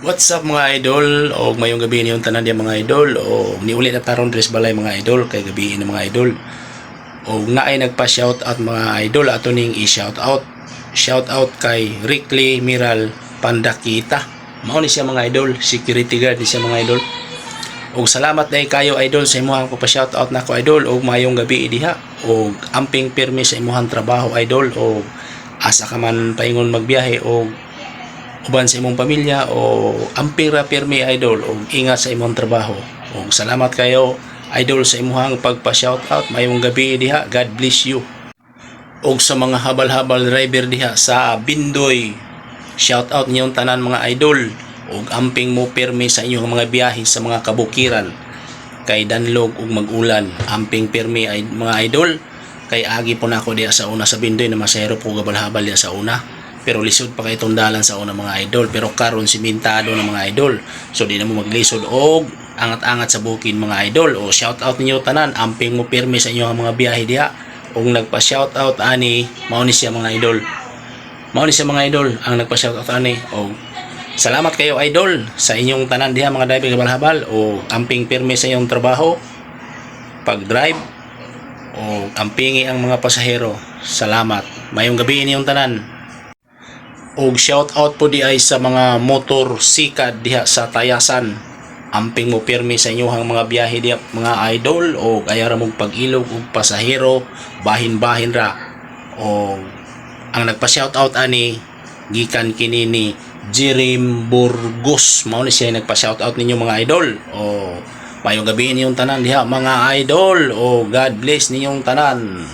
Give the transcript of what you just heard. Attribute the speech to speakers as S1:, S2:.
S1: What's up mga idol? O mayong gabi niyong tanan diya mga idol. O niuli na taron dress balay mga idol kay gabi na mga idol. O naay nagpa shout out mga idol ato ning i-shout out. Shout out kay Rickly Miral Pandakita. Mao ni siya mga idol, security guard ni siya mga idol. Og salamat na kayo idol sa imuhang pa-shout out nako idol og mayong gabi diha og amping pirmi sa imuhang trabaho idol og asa ka man paingon magbiyahe og uban sa imong pamilya o amping ra pirmi idol og ingat sa imong trabaho. Og salamat kayo idol sa imuhang pagpa-shout out mayong gabi diha God bless you. Og sa mga habal-habal driver diha sa Bindoy shout out niyong tanan mga idol. Og amping mo pirmi sa inyong mga biyahe sa mga kabukiran. Kay danlog ug magulan amping pirmi ay mga idol. Kay agi po na ako diya sa una sa Bindoy na masahero po gabal-habal diya sa una pero lisod pa kay itong dalan sa una mga idol. Pero karon simentado ng mga idol. So di na mo maglisod og angat-angat sa bukid mga idol. O shout out ninyo tanan. Amping mo pirmi sa inyong mga biyahe diha. Og nagpa shout out ani mao ni siya mga idol. Mao ni siya mga idol ang nagpa shout out ani. Og Salamat kayo idol sa inyong tanan diha mga driver habal-habal. O amping pirmi sa inyong trabaho pag-drive. O ampingi ang mga pasahero. Salamat. Mayong gabi inyong tanan. Og shout out po di ay sa mga motor sikad diha sa Tayasan. Amping mo pirmi sa inyong mga biyahe diha mga idol. O ayara mong pag-ilog og pasahero bahin-bahin ra. O ang nagpa-shout out ani gikan kini ni Jirim Burgos. Mao ni siya nagpa-shout out ninyo mga idol. O mayong gabi ninyong tanan diha mga idol. O God bless ninyong tanan